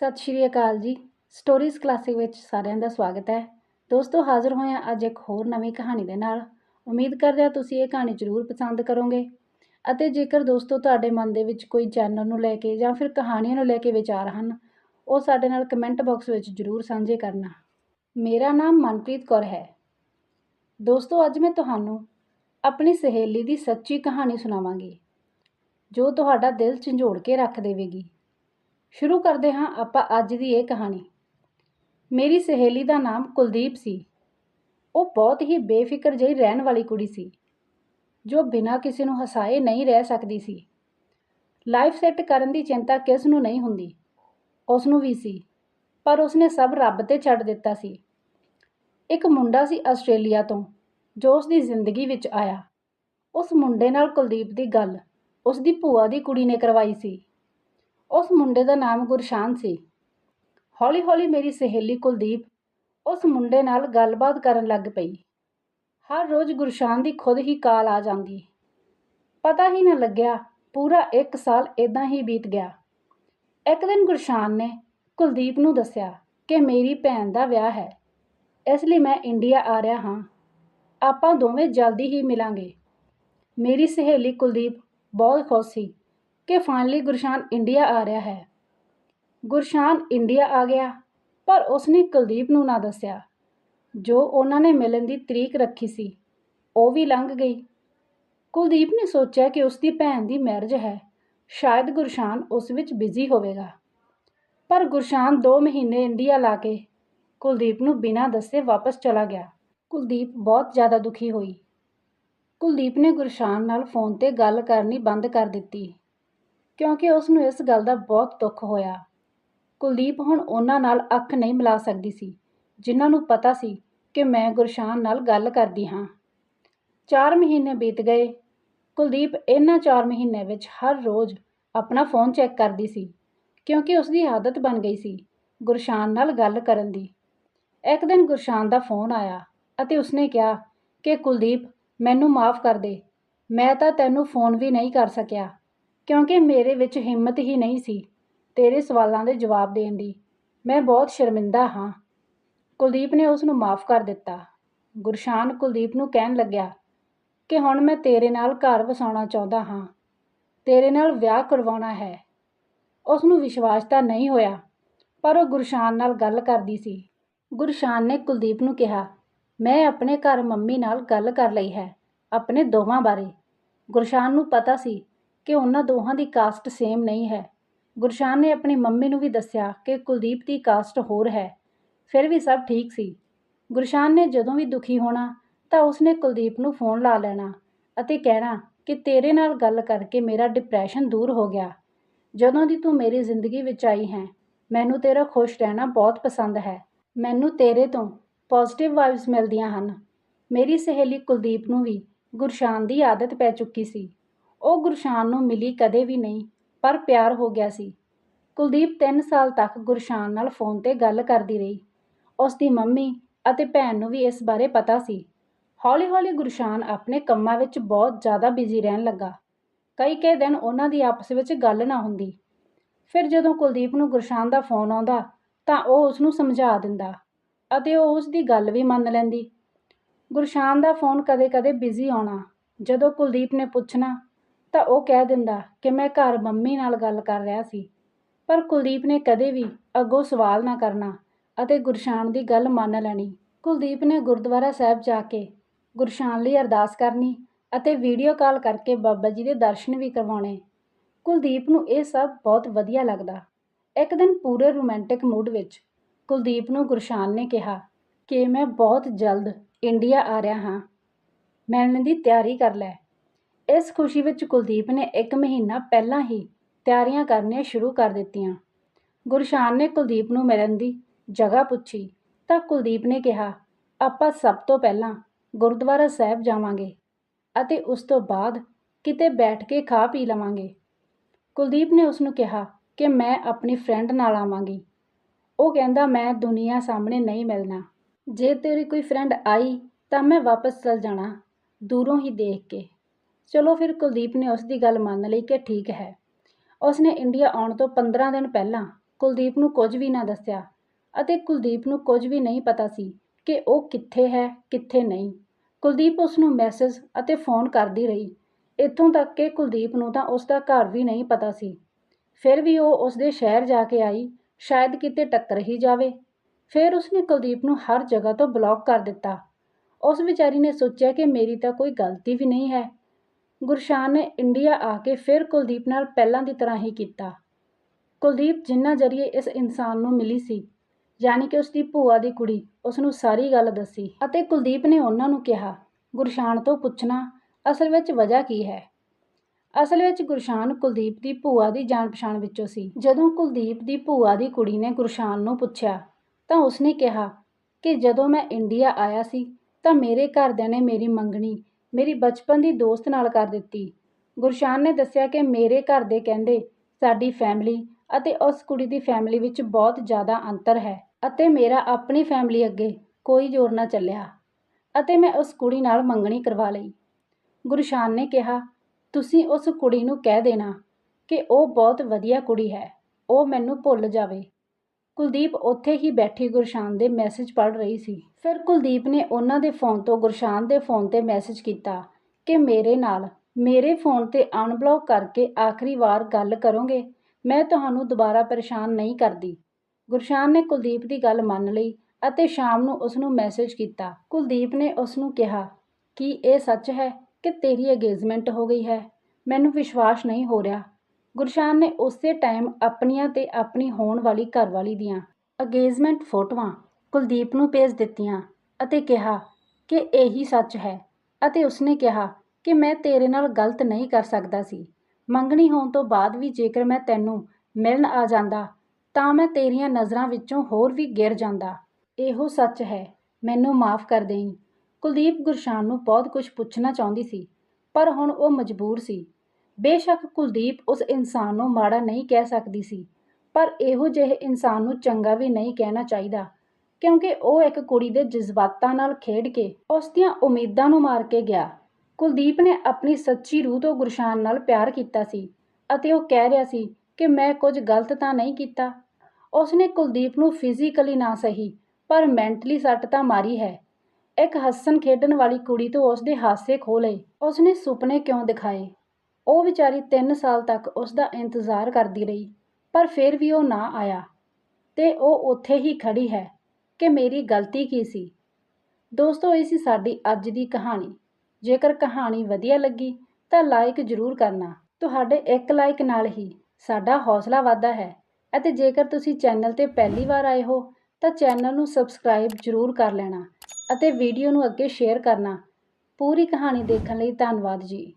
ਸਤਿ ਸ਼੍ਰੀ ਅਕਾਲ ਜੀ। Stories classic ਵਿੱਚ ਸਾਰਿਆਂ ਦਾ ਸਵਾਗਤ ਹੈ। ਦੋਸਤੋ, ਹਾਜ਼ਰ ਹੋਏ ਹਾਂ ਅੱਜ ਇੱਕ ਹੋਰ ਨਵੀਂ ਕਹਾਣੀ ਦੇ ਨਾਲ। ਉਮੀਦ ਕਰਦੇ ਹਾਂ ਤੁਸੀਂ ਇਹ ਕਹਾਣੀ ਜ਼ਰੂਰ ਪਸੰਦ ਕਰੋਗੇ। ਅਤੇ ਜੇਕਰ ਦੋਸਤੋ ਤੁਹਾਡੇ ਮਨ ਦੇ ਵਿੱਚ ਕੋਈ ਚੈਨਲ ਨੂੰ ਲੈ ਕੇ ਜਾਂ ਫਿਰ ਕਹਾਣੀਆਂ ਨੂੰ ਲੈ ਕੇ ਵਿਚਾਰ ਹਨ, ਉਹ ਸਾਡੇ ਨਾਲ ਕਮੈਂਟ ਬਾਕਸ ਵਿੱਚ ਜ਼ਰੂਰ ਸਾਂਝੇ ਕਰਨਾ। ਮੇਰਾ ਨਾਮ ਮਨਪ੍ਰੀਤ ਕੌਰ ਹੈ। ਦੋਸਤੋ, ਅੱਜ ਮੈਂ ਤੁਹਾਨੂੰ ਆਪਣੀ ਸਹੇਲੀ ਦੀ ਸੱਚੀ ਕਹਾਣੀ ਸੁਣਾਵਾਂਗੀ, ਜੋ ਤੁਹਾਡਾ ਦਿਲ ਝੰਜੋੜ ਕੇ ਰੱਖ ਦੇਵੇਗੀ। ਸ਼ੁਰੂ ਕਰਦੇ ਹਾਂ ਆਪਾਂ ਅੱਜ ਦੀ ਇਹ ਕਹਾਣੀ। ਮੇਰੀ ਸਹੇਲੀ ਦਾ ਨਾਮ ਕੁਲਦੀਪ ਸੀ। ਉਹ ਬਹੁਤ ਹੀ ਬੇਫਿਕਰ ਜਿਹੀ ਰਹਿਣ ਵਾਲੀ ਕੁੜੀ ਸੀ, ਜੋ ਬਿਨਾਂ ਕਿਸੇ ਨੂੰ ਹਸਾਏ ਨਹੀਂ ਰਹਿ ਸਕਦੀ ਸੀ। ਲਾਈਫ ਸੈੱਟ ਕਰਨ ਦੀ ਚਿੰਤਾ ਕਿਸ ਨੂੰ ਨਹੀਂ ਹੁੰਦੀ, ਉਸ ਨੂੰ ਵੀ ਸੀ, ਪਰ ਉਸਨੇ ਸਭ ਰੱਬ ਤੇ ਛੱਡ ਦਿੱਤਾ ਸੀ। ਇੱਕ ਮੁੰਡਾ ਸੀ ਆਸਟ੍ਰੇਲੀਆ ਤੋਂ, ਜੋ ਉਸ ਦੀ ਜ਼ਿੰਦਗੀ ਵਿੱਚ ਆਇਆ। ਉਸ ਮੁੰਡੇ ਨਾਲ ਕੁਲਦੀਪ ਦੀ ਗੱਲ ਉਸ ਦੀ ਭੂਆ ਦੀ ਕੁੜੀ ਨੇ ਕਰਵਾਈ ਸੀ। ਉਸ ਮੁੰਡੇ ਦਾ ਨਾਮ ਗੁਰਸ਼ਾਨ ਸੀ। ਹੌਲੀ-ਹੌਲੀ ਮੇਰੀ ਸਹੇਲੀ ਕੁਲਦੀਪ ਉਸ ਮੁੰਡੇ ਨਾਲ ਗੱਲਬਾਤ ਕਰਨ ਲੱਗ ਪਈ। ਹਰ ਰੋਜ਼ ਗੁਰਸ਼ਾਨ ਦੀ ਖੁਦ ਹੀ ਕਾਲ ਆ ਜਾਂਦੀ। ਪਤਾ ਹੀ ਨਾ ਲੱਗਿਆ, ਪੂਰਾ 1 ਸਾਲ ਇਦਾਂ ਹੀ ਬੀਤ ਗਿਆ। ਇੱਕ ਦਿਨ ਗੁਰਸ਼ਾਨ ਨੇ ਕੁਲਦੀਪ ਨੂੰ ਦੱਸਿਆ ਕਿ ਮੇਰੀ ਭੈਣ ਦਾ ਵਿਆਹ ਹੈ। ਇਸ ਲਈ ਮੈਂ ਇੰਡੀਆ ਆ ਰਿਹਾ ਹਾਂ। ਆਪਾਂ ਦੋਵੇਂ ਜਲਦੀ ਹੀ ਮਿਲਾਂਗੇ। ਮੇਰੀ ਸਹੇਲੀ ਕੁਲਦੀਪ ਬਹੁਤ ਖੁਸ਼ ਸੀ। ਕਿ ਫਾਈਨਲੀ ਗੁਰਸ਼ਾਨ ਇੰਡੀਆ ਆ ਰਿਹਾ ਹੈ। ਗੁਰਸ਼ਾਨ ਇੰਡੀਆ ਆ ਗਿਆ, ਪਰ ਉਸਨੇ ਕੁਲਦੀਪ ਨੂੰ ਨਾ ਦੱਸਿਆ। ਜੋ ਉਹਨਾਂ ਨੇ ਮਿਲਣ ਦੀ ਤਰੀਕ ਰੱਖੀ ਸੀ, ਉਹ ਵੀ ਲੰਘ ਗਈ। ਕੁਲਦੀਪ ਨੇ ਸੋਚਿਆ ਕਿ ਉਸ ਦੀ ਭੈਣ ਦੀ ਮੈਰਿਜ ਹੈ, ਸ਼ਾਇਦ ਗੁਰਸ਼ਾਨ ਉਸ ਵਿੱਚ ਬਿਜ਼ੀ ਹੋਵੇਗਾ। ਪਰ ਗੁਰਸ਼ਾਨ 2 ਮਹੀਨੇ ਇੰਡੀਆ ਲਾ ਕੇ ਕੁਲਦੀਪ ਨੂੰ ਬਿਨਾਂ ਦੱਸੇ ਵਾਪਸ ਚਲਾ ਗਿਆ। ਕੁਲਦੀਪ ਬਹੁਤ ਜ਼ਿਆਦਾ ਦੁਖੀ ਹੋਈ। ਕੁਲਦੀਪ ਨੇ ਗੁਰਸ਼ਾਨ ਨਾਲ ਫੋਨ ਤੇ ਗੱਲ ਕਰਨੀ ਬੰਦ ਕਰ ਦਿੱਤੀ। ਕਿਉਂਕਿ ਉਸ ਨੂੰ ਇਸ ਗੱਲ ਦਾ ਬਹੁਤ ਦੁੱਖ ਹੋਇਆ। ਕੁਲਦੀਪ ਹੁਣ ਉਹਨਾਂ ਨਾਲ ਅੱਖ ਨਹੀਂ ਮਿਲਾ ਸਕਦੀ ਸੀ, ਜਿਨ੍ਹਾਂ ਨੂੰ ਪਤਾ ਸੀ ਕਿ ਮੈਂ ਗੁਰਸ਼ਾਨ ਨਾਲ ਗੱਲ ਕਰਦੀ ਹਾਂ। 4 ਮਹੀਨੇ ਬੀਤ ਗਏ। ਕੁਲਦੀਪ ਇਹਨਾਂ 4 ਮਹੀਨੇ ਵਿੱਚ ਹਰ ਰੋਜ਼ ਆਪਣਾ ਫੋਨ ਚੈੱਕ ਕਰਦੀ ਸੀ, ਕਿਉਂਕਿ ਉਸ ਦੀ ਆਦਤ ਬਣ ਗਈ ਸੀ ਗੁਰਸ਼ਾਨ ਨਾਲ ਗੱਲ ਕਰਨ ਦੀ। ਇੱਕ ਦਿਨ ਗੁਰਸ਼ਾਨ ਦਾ ਫੋਨ ਆਇਆ ਅਤੇ ਉਸਨੇ ਕਿਹਾ ਕਿ, ਕੁਲਦੀਪ, ਮੈਨੂੰ ਮਾਫ ਕਰ ਦੇ। ਮੈਂ ਤਾਂ ਤੈਨੂੰ ਫੋਨ ਵੀ ਨਹੀਂ ਕਰ ਸਕਿਆ। ਕਿਉਂਕਿ ਮੇਰੇ ਵਿੱਚ ਹਿੰਮਤ ਹੀ ਨਹੀਂ ਸੀ ਤੇਰੇ ਸਵਾਲਾਂ ਦੇ ਜਵਾਬ ਦੇਣ ਦੀ। ਮੈਂ ਬਹੁਤ ਸ਼ਰਮਿੰਦਾ ਹਾਂ। ਕੁਲਦੀਪ ਨੇ ਉਸ ਨੂੰ ਮਾਫ ਕਰ ਦਿੱਤਾ। ਗੁਰਸ਼ਾਨ ਕੁਲਦੀਪ ਨੂੰ ਕਹਿਣ ਲੱਗਿਆ ਕਿ ਹੁਣ ਮੈਂ ਤੇਰੇ ਨਾਲ ਘਰ ਵਸਾਉਣਾ ਚਾਹੁੰਦਾ ਹਾਂ। ਤੇਰੇ ਨਾਲ ਵਿਆਹ ਕਰਵਾਉਣਾ ਹੈ। ਉਸ ਨੂੰ ਵਿਸ਼ਵਾਸ ਤਾਂ ਨਹੀਂ ਹੋਇਆ, ਪਰ ਉਹ ਗੁਰਸ਼ਾਨ ਨਾਲ ਗੱਲ ਕਰਦੀ ਸੀ। ਗੁਰਸ਼ਾਨ ਨੇ ਕੁਲਦੀਪ ਨੂੰ ਕਿਹਾ, ਮੈਂ ਆਪਣੇ ਘਰ ਮੰਮੀ ਨਾਲ ਗੱਲ ਕਰ ਲਈ ਹੈ, ਆਪਣੇ ਦੋਵਾਂ ਬਾਰੇ ਗੁਰਸ਼ਾਨ ਨੂੰ ਪਤਾ ਸੀ ਕਿ ਉਹਨਾਂ ਦੋਹਾਂ ਦੀ ਕਾਸਟ ਸੇਮ ਨਹੀਂ ਹੈ। ਗੁਰਸ਼ਾਨ ਨੇ ਆਪਣੀ ਮੰਮੀ ਨੂੰ ਵੀ ਦੱਸਿਆ ਕਿ ਕੁਲਦੀਪ ਦੀ ਕਾਸਟ ਹੋਰ ਹੈ। ਫਿਰ ਵੀ ਸਭ ਠੀਕ ਸੀ। ਗੁਰਸ਼ਾਨ ਨੇ ਜਦੋਂ ਵੀ ਦੁਖੀ ਹੋਣਾ ਤਾਂ ਉਸਨੇ ਕੁਲਦੀਪ ਨੂੰ ਫੋਨ ਲਾ ਲੈਣਾ ਅਤੇ ਕਹਿਣਾ ਕਿ ਤੇਰੇ ਨਾਲ ਗੱਲ ਕਰਕੇ ਮੇਰਾ ਡਿਪਰੈਸ਼ਨ ਦੂਰ ਹੋ ਗਿਆ। ਜਦੋਂ ਦੀ ਤੂੰ ਮੇਰੀ ਜ਼ਿੰਦਗੀ ਵਿੱਚ ਆਈ ਹੈ, ਮੈਨੂੰ ਤੇਰਾ ਖੁਸ਼ ਰਹਿਣਾ ਬਹੁਤ ਪਸੰਦ ਹੈ। ਮੈਨੂੰ ਤੇਰੇ ਤੋਂ ਪੋਜ਼ਿਟਿਵ ਵਾਈਬਸ ਮਿਲਦੀਆਂ ਹਨ। ਮੇਰੀ ਸਹੇਲੀ ਕੁਲਦੀਪ ਨੂੰ ਵੀ ਗੁਰਸ਼ਾਨ ਦੀ ਆਦਤ ਪੈ ਚੁੱਕੀ ਸੀ। ਉਹ ਗੁਰਸ਼ਾਨ ਨੂੰ ਮਿਲੀ ਕਦੇ ਵੀ ਨਹੀਂ, ਪਰ ਪਿਆਰ ਹੋ ਗਿਆ ਸੀ। ਕੁਲਦੀਪ 3 ਸਾਲ ਤੱਕ ਗੁਰਸ਼ਾਨ ਨਾਲ ਫੋਨ ਤੇ ਗੱਲ ਕਰਦੀ ਰਹੀ। ਉਸ ਦੀ ਮੰਮੀ ਅਤੇ ਭੈਣ ਨੂੰ ਵੀ ਇਸ ਬਾਰੇ ਪਤਾ ਸੀ। ਹੌਲੀ-ਹੌਲੀ ਗੁਰਸ਼ਾਨ ਆਪਣੇ ਕੰਮਾਂ ਵਿੱਚ ਬਹੁਤ ਜ਼ਿਆਦਾ ਬਿਜ਼ੀ ਰਹਿਣ ਲੱਗਾ। ਕਈ ਕਈ ਦਿਨ ਉਹਨਾਂ ਦੀ ਆਪਸ ਵਿੱਚ ਗੱਲ ਨਾ ਹੁੰਦੀ। ਫਿਰ ਜਦੋਂ ਕੁਲਦੀਪ ਨੂੰ ਗੁਰਸ਼ਾਨ ਦਾ ਫੋਨ ਆਉਂਦਾ, ਤਾਂ ਉਹ ਉਸ ਨੂੰ ਸਮਝਾ ਦਿੰਦਾ ਅਤੇ ਉਹ ਉਸ ਦੀ ਗੱਲ ਵੀ ਮੰਨ ਲੈਂਦੀ। ਗੁਰਸ਼ਾਨ ਦਾ ਫੋਨ ਕਦੇ-ਕਦੇ ਬਿਜ਼ੀ ਆਉਣਾ, ਜਦੋਂ ਕੁਲਦੀਪ ਨੇ ਪੁੱਛਣਾ ਤਾਂ ਉਹ ਕਹਿ ਦਿੰਦਾ ਕਿ ਮੈਂ ਘਰ ਮੰਮੀ ਨਾਲ ਗੱਲ ਕਰ ਰਿਹਾ ਸੀ। ਪਰ ਕੁਲਦੀਪ ਨੇ ਕਦੇ ਵੀ ਅੱਗੋਂ ਸਵਾਲ ਨਾ ਕਰਨਾ ਅਤੇ ਗੁਰਸ਼ਾਨ ਦੀ ਗੱਲ ਮੰਨ ਲੈਣੀ। ਕੁਲਦੀਪ ਨੇ ਗੁਰਦੁਆਰਾ ਸਾਹਿਬ ਜਾ ਕੇ ਗੁਰਸ਼ਾਨ ਲਈ ਅਰਦਾਸ ਕਰਨੀ ਅਤੇ ਵੀਡੀਓ ਕਾਲ ਕਰਕੇ ਬਾਬਾ ਜੀ ਦੇ ਦਰਸ਼ਨ ਵੀ ਕਰਵਾਉਣੇ। ਕੁਲਦੀਪ ਨੂੰ ਇਹ ਸਭ ਬਹੁਤ ਵਧੀਆ ਲੱਗਦਾ। ਇੱਕ ਦਿਨ ਪੂਰੇ ਰੋਮਾਂਟਿਕ ਮੂਡ ਵਿੱਚ ਕੁਲਦੀਪ ਨੂੰ ਗੁਰਸ਼ਾਨ ਨੇ ਕਿਹਾ ਕਿ ਮੈਂ ਬਹੁਤ ਜਲਦ ਇੰਡੀਆ ਆ ਰਿਹਾ ਹਾਂ। ਮਿਲਣ ਦੀ ਤਿਆਰੀ ਕਰ ਲੈ। ਇਸ ਖੁਸ਼ੀ ਵਿੱਚ ਕੁਲਦੀਪ ਨੇ 1 ਮਹੀਨਾ ਪਹਿਲਾਂ ਹੀ ਤਿਆਰੀਆਂ ਕਰਨੀਆਂ ਸ਼ੁਰੂ ਕਰ ਦਿੱਤੀਆਂ। ਗੁਰਸ਼ਾਨ ਨੇ ਕੁਲਦੀਪ ਨੂੰ ਮਿਲਣ ਦੀ ਜਗ੍ਹਾ ਪੁੱਛੀ ਤਾਂ ਕੁਲਦੀਪ ਨੇ ਕਿਹਾ, ਆਪਾਂ ਸਭ ਤੋਂ ਪਹਿਲਾਂ ਗੁਰਦੁਆਰਾ ਸਾਹਿਬ ਜਾਵਾਂਗੇ ਅਤੇ ਉਸ ਤੋਂ ਬਾਅਦ ਕਿਤੇ ਬੈਠ ਕੇ ਖਾ ਪੀ ਲਵਾਂਗੇ। ਕੁਲਦੀਪ ਨੇ ਉਸ ਨੂੰ ਕਿਹਾ ਕਿ ਮੈਂ ਆਪਣੀ ਫਰੈਂਡ ਨਾਲ ਆਵਾਂਗੀ। ਉਹ ਕਹਿੰਦਾ, ਮੈਂ ਦੁਨੀਆ ਸਾਹਮਣੇ ਨਹੀਂ ਮਿਲਣਾ। ਜੇ ਤੇਰੀ ਕੋਈ ਫਰੈਂਡ ਆਈ ਤਾਂ ਮੈਂ ਵਾਪਸ ਚਲ ਜਾਣਾ, ਦੂਰੋਂ ਹੀ ਦੇਖ ਕੇ। ਚਲੋ ਫਿਰ ਕੁਲਦੀਪ ਨੇ ਉਸ ਦੀ ਗੱਲ ਮੰਨ ਲਈ ਕਿ ਠੀਕ ਹੈ। ਉਸਨੇ ਇੰਡੀਆ ਆਉਣ ਤੋਂ 15 ਦਿਨ ਪਹਿਲਾਂ ਕੁਲਦੀਪ ਨੂੰ ਕੁਝ ਵੀ ਨਾ ਦੱਸਿਆ ਅਤੇ ਕੁਲਦੀਪ ਨੂੰ ਕੁਝ ਵੀ ਨਹੀਂ ਪਤਾ ਸੀ ਕਿ ਉਹ ਕਿੱਥੇ ਹੈ, ਕਿੱਥੇ ਨਹੀਂ। ਕੁਲਦੀਪ ਉਸ ਨੂੰ ਮੈਸੇਜ ਅਤੇ ਫੋਨ ਕਰਦੀ ਰਹੀ। ਇੱਥੋਂ ਤੱਕ ਕਿ ਕੁਲਦੀਪ ਨੂੰ ਤਾਂ ਉਸ ਦਾ ਘਰ ਵੀ ਨਹੀਂ ਪਤਾ ਸੀ। ਫਿਰ ਵੀ ਉਹ ਉਸ ਦੇ ਸ਼ਹਿਰ ਜਾ ਕੇ ਆਈ, ਸ਼ਾਇਦ ਕਿਤੇ ਟੱਕਰ ਹੀ ਜਾਵੇ। ਫਿਰ ਉਸਨੇ ਕੁਲਦੀਪ ਨੂੰ ਹਰ ਜਗ੍ਹਾ ਤੋਂ ਬਲੌਕ ਕਰ ਦਿੱਤਾ। ਉਸ ਵਿਚਾਰੀ ਨੇ ਸੋਚਿਆ ਕਿ ਮੇਰੀ ਤਾਂ ਕੋਈ ਗਲਤੀ ਵੀ ਨਹੀਂ ਹੈ। ਗੁਰਸ਼ਾਨ ਨੇ ਇੰਡੀਆ ਆ ਕੇ ਫਿਰ ਕੁਲਦੀਪ ਨਾਲ ਪਹਿਲਾਂ ਦੀ ਤਰ੍ਹਾਂ ਹੀ ਕੀਤਾ। ਕੁਲਦੀਪ ਜਿੰਨਾ ਜਰੀਏ ਇਸ ਇਨਸਾਨ ਨੂੰ ਮਿਲੀ ਸੀ, ਯਾਨੀ ਕਿ ਉਸ ਦੀ ਭੂਆ ਦੀ ਕੁੜੀ ਉਸ ਨੂੰ ਸਾਰੀ ਗੱਲ ਦੱਸੀ ਅਤੇ ਕੁਲਦੀਪ ਨੇ ਉਹਨਾਂ ਨੂੰ ਕਿਹਾ, ਗੁਰਸ਼ਾਨ ਤੋਂ ਪੁੱਛਣਾ ਅਸਲ ਵਿੱਚ ਵਜ੍ਹਾ ਕੀ ਹੈ? ਅਸਲ ਵਿੱਚ ਗੁਰਸ਼ਾਨ ਕੁਲਦੀਪ ਦੀ ਭੂਆ ਦੀ ਜਾਣ ਪਛਾਣ ਵਿੱਚੋਂ ਸੀ। ਜਦੋਂ ਕੁਲਦੀਪ ਦੀ ਭੂਆ ਦੀ ਕੁੜੀ ਨੇ ਗੁਰਸ਼ਾਨ ਨੂੰ ਪੁੱਛਿਆ, ਤਾਂ ਉਸਨੇ ਕਿਹਾ ਕਿ ਜਦੋਂ ਮੈਂ ਇੰਡੀਆ ਆਇਆ ਸੀ, ਤਾਂ ਮੇਰੇ ਘਰਦਿਆਂ ਨੇ ਮੇਰੀ ਮੰਗਣੀ ਮੇਰੀ ਬਚਪਨ ਦੀ ਦੋਸਤ ਨਾਲ ਕਰ ਦਿੱਤੀ। ਗੁਰਸ਼ਾਨ ਨੇ ਦੱਸਿਆ ਕਿ ਮੇਰੇ ਘਰ ਦੇ ਕਹਿੰਦੇ, ਸਾਡੀ ਫੈਮਿਲੀ ਅਤੇ ਉਸ ਕੁੜੀ ਦੀ ਫੈਮਿਲੀ ਵਿੱਚ ਬਹੁਤ ਜ਼ਿਆਦਾ ਅੰਤਰ ਹੈ ਅਤੇ ਮੇਰਾ ਆਪਣੀ ਫੈਮਿਲੀ ਅੱਗੇ ਕੋਈ ਜ਼ੋਰ ਨਾ ਚੱਲਿਆ ਅਤੇ ਮੈਂ ਉਸ ਕੁੜੀ ਨਾਲ ਮੰਗਣੀ ਕਰਵਾ ਲਈ। ਗੁਰਸ਼ਾਨ ਨੇ ਕਿਹਾ, ਤੁਸੀਂ ਉਸ ਕੁੜੀ ਨੂੰ ਕਹਿ ਦੇਣਾ ਕਿ ਉਹ ਬਹੁਤ ਵਧੀਆ ਕੁੜੀ ਹੈ, ਉਹ ਮੈਨੂੰ ਭੁੱਲ ਜਾਵੇ। ਕੁਲਦੀਪ ਉੱਥੇ ਹੀ ਬੈਠੀ ਗੁਰਸ਼ਾਨ ਦੇ ਮੈਸੇਜ ਪੜ੍ਹ ਰਹੀ ਸੀ। ਫਿਰ ਕੁਲਦੀਪ ਨੇ ਉਹਨਾਂ ਦੇ ਫੋਨ ਤੋਂ ਗੁਰਸ਼ਾਨ ਦੇ ਫੋਨ ਤੇ ਮੈਸੇਜ ਕੀਤਾ ਕਿ ਮੇਰੇ ਨਾਲ, ਮੇਰੇ ਫੋਨ ਤੇ ਅਨਬਲੌਕ ਕਰਕੇ ਆਖਰੀ ਵਾਰ ਗੱਲ ਕਰੋਗੇ, ਮੈਂ ਤੁਹਾਨੂੰ ਦੁਬਾਰਾ ਪਰੇਸ਼ਾਨ ਨਹੀਂ ਕਰਦੀ। ਗੁਰਸ਼ਾਨ ਨੇ ਕੁਲਦੀਪ ਦੀ ਗੱਲ ਮੰਨ ਲਈ ਅਤੇ ਸ਼ਾਮ ਨੂੰ ਉਸ ਨੂੰ ਮੈਸੇਜ ਕੀਤਾ। ਕੁਲਦੀਪ ਨੇ ਉਸ ਨੂੰ ਕਿਹਾ, ਕਿ ਇਹ ਸੱਚ ਹੈ ਕਿ ਤੇਰੀ ਅਗੇਜਮੈਂਟ ਹੋ ਗਈ ਹੈ? ਮੈਨੂੰ ਵਿਸ਼ਵਾਸ ਨਹੀਂ ਹੋ ਰਿਹਾ। ਗੁਰਸ਼ਾਨ ਨੇ ਉਸੇ ਟਾਈਮ ਆਪਣੀਆਂ ਤੇ ਆਪਣੀ ਹੋਣ ਵਾਲੀ ਘਰਵਾਲੀ ਦੀਆਂ ਅਗੇਜਮੈਂਟ ਫੋਟੋਆਂ ਕੁਲਦੀਪ ਨੂੰ ਭੇਜ ਦਿੱਤੀਆਂ ਅਤੇ ਕਿਹਾ ਕਿ ਇਹੀ ਸੱਚ ਹੈ ਅਤੇ ਉਸਨੇ ਕਿਹਾ ਕਿ ਮੈਂ ਤੇਰੇ ਨਾਲ ਗਲਤ ਨਹੀਂ ਕਰ ਸਕਦਾ ਸੀ। ਮੰਗਣੀ ਹੋਣ ਤੋਂ ਬਾਅਦ ਵੀ ਜੇਕਰ ਮੈਂ ਤੈਨੂੰ ਮਿਲਣ ਆ ਜਾਂਦਾ, ਤਾਂ ਮੈਂ ਤੇਰੀਆਂ ਨਜ਼ਰਾਂ ਵਿੱਚੋਂ ਹੋਰ ਵੀ ਗਿਰ ਜਾਂਦਾ। ਇਹੋ ਸੱਚ ਹੈ, ਮੈਨੂੰ ਮਾਫ ਕਰ ਦੇਈਂ। ਕੁਲਦੀਪ ਗੁਰਸ਼ਾਨ ਨੂੰ ਬਹੁਤ ਕੁਝ ਪੁੱਛਣਾ ਚਾਹੁੰਦੀ ਸੀ, ਪਰ ਹੁਣ ਉਹ ਮਜਬੂਰ ਸੀ। ਬੇਸ਼ੱਕ ਕੁਲਦੀਪ ਉਸ ਇਨਸਾਨ ਨੂੰ ਮਾੜਾ ਨਹੀਂ ਕਹਿ ਸਕਦੀ ਸੀ, ਪਰ ਇਹੋ ਜਿਹੇ ਇਨਸਾਨ ਨੂੰ ਚੰਗਾ ਵੀ ਨਹੀਂ ਕਹਿਣਾ ਚਾਹੀਦਾ, ਕਿਉਂਕਿ ਉਹ ਇੱਕ ਕੁੜੀ ਦੇ ਜਜ਼ਬਾਤਾਂ ਨਾਲ ਖੇਡ ਕੇ ਉਸ ਦੀਆਂ ਉਮੀਦਾਂ ਨੂੰ ਮਾਰ ਕੇ ਗਿਆ। ਕੁਲਦੀਪ ਨੇ ਆਪਣੀ ਸੱਚੀ ਰੂਹ ਤੋਂ ਗੁਰਸ਼ਾਨ ਨਾਲ ਪਿਆਰ ਕੀਤਾ ਸੀ ਅਤੇ ਉਹ ਕਹਿ ਰਿਹਾ ਸੀ ਕਿ ਮੈਂ ਕੁਝ ਗਲਤ ਤਾਂ ਨਹੀਂ ਕੀਤਾ। ਉਸਨੇ ਕੁਲਦੀਪ ਨੂੰ ਫਿਜ਼ੀਕਲੀ ਨਾ ਸਹੀ, ਪਰ ਮੈਂਟਲੀ ਸੱਟ ਤਾਂ ਮਾਰੀ ਹੈ। ਇੱਕ ਹੱਸਣ ਖੇਡਣ ਵਾਲੀ ਕੁੜੀ ਤੋਂ ਉਸਦੇ ਹਾਸੇ ਖੋ ਲਏ। ਉਸਨੇ ਸੁਪਨੇ ਕਿਉਂ ਦਿਖਾਏ? ਉਹ ਵਿਚਾਰੀ 3 ਸਾਲ ਤੱਕ ਉਸ ਦਾ ਇੰਤਜ਼ਾਰ ਕਰਦੀ ਰਹੀ, ਪਰ ਫਿਰ ਵੀ ਉਹ ਨਾ ਆਇਆ। ਤੇ ਉਹ ਉੱਥੇ ਹੀ ਖੜੀ ਹੈ ਕਿ ਮੇਰੀ ਗਲਤੀ ਕੀ ਸੀ? ਦੋਸਤੋ, ਇਹ ਸੀ ਸਾਡੀ ਅੱਜ ਦੀ ਕਹਾਣੀ। ਜੇਕਰ ਕਹਾਣੀ ਵਧੀਆ ਲੱਗੀ ਤਾਂ ਲਾਈਕ ਜ਼ਰੂਰ ਕਰਨਾ। ਤੁਹਾਡੇ ਇੱਕ ਲਾਈਕ ਨਾਲ ਹੀ ਸਾਡਾ ਹੌਸਲਾ ਵਧਦਾ ਹੈ ਅਤੇ ਜੇਕਰ ਤੁਸੀਂ ਚੈਨਲ ਤੇ ਪਹਿਲੀ ਵਾਰ ਆਏ ਹੋ ਤਾਂ ਚੈਨਲ ਨੂੰ ਸਬਸਕ੍ਰਾਈਬ ਜ਼ਰੂਰ ਕਰ ਲੈਣਾ ਅਤੇ ਵੀਡੀਓ ਨੂੰ ਅੱਗੇ ਸ਼ੇਅਰ ਕਰਨਾ। ਪੂਰੀ ਕਹਾਣੀ ਦੇਖਣ ਲਈ ਧੰਨਵਾਦ ਜੀ।